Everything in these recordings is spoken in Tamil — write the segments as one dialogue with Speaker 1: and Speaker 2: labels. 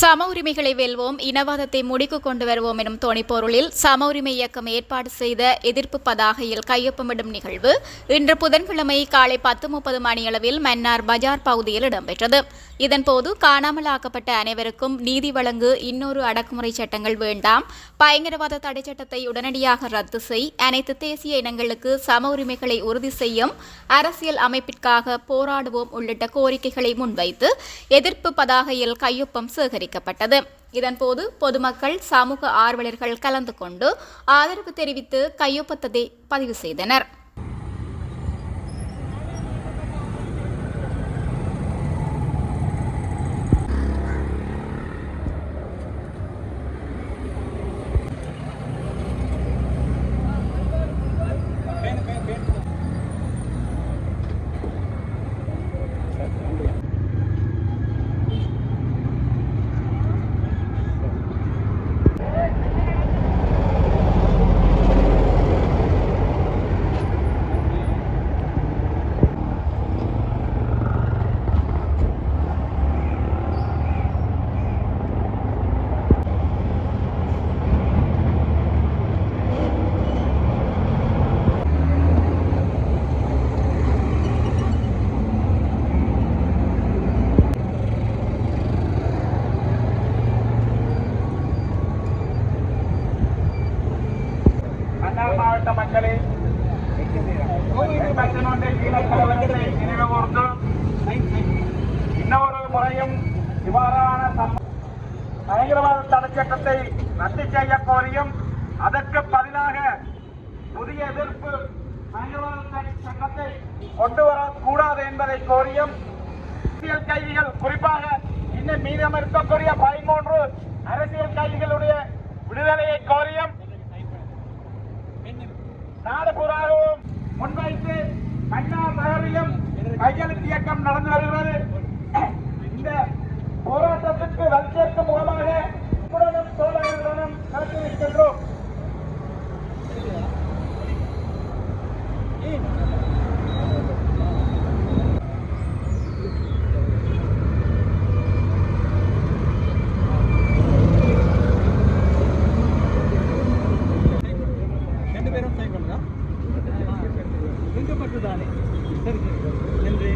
Speaker 1: சம உரிமைகளை வெல்வோம் இனவாதத்தை முடிக்கு கொண்டு வருவோம் எனும் துணைப்பொருளில் சம உரிமை இயக்கம் ஏற்பாடு செய்த எதிர்ப்பு பதாகையில் கையொப்பமிடும் நிகழ்வு இன்று புதன்கிழமை காலை பத்து முப்பது மணியளவில் மன்னார் பஜார் பகுதியில் இடம்பெற்றது. இதன்போது காணாமல் ஆக்கப்பட்ட அனைவருக்கும் நீதி வழங்கு இன்னொரு அடக்குமுறை சட்டங்கள் வேண்டாம். பயங்கரவாத தடை சட்டத்தை உடனடியாக ரத்து செய் அனைத்து தேசிய இனங்களுக்கு சம உரிமைகளை உறுதி செய்யும் அரசியல் அமைப்பிற்காக போராடுவோம் உள்ளிட்ட கோரிக்கைகளை முன்வைத்து எதிர்ப்பு பதாகையில் கையொப்பம் வைக்கப்பட்டது இதன்போது பொதுமக்கள் சமூக ஆர்வலர்கள் கலந்து கொண்டு ஆதரவு தெரிவித்து கையொப்பத்தை பதிவு செய்தனர்.
Speaker 2: மன்னார் மாவட்ட மக்களே பச்சனொன்றை நினைவு கூர்ந்து இன்னொரு முறையும் இவ்வாறான பயங்கரவாத தடை ரத்து செய்ய கோரியும் அதற்கு பதிலாக புதிய எதிர்ப்பு பயங்கரவாத தடை சட்டத்தை கொண்டு வரக்கூடாது என்பதை கோரியும் அரசியல் கைதிகள் குறிப்பாக இன்னும் மீதம் இருக்கக்கூடிய பதிமூன்று அரசியல் கைதிகளுடைய விடுதலையை கோரியும் நாடு பூராகவும் முன்வைத்து மன்னார் நகரிலும் கையெழுத்து இயக்கம் நடந்து வருகிறது. இந்த போராட்டத்திற்கு வலிசேர்க்கும் முகமாக
Speaker 3: பேரும் சைன் பண்ணுங்க. ரெண்டு மட்டும் தானே சரி நன்றி.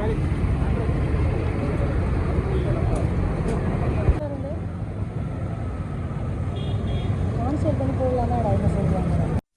Speaker 3: நன்றி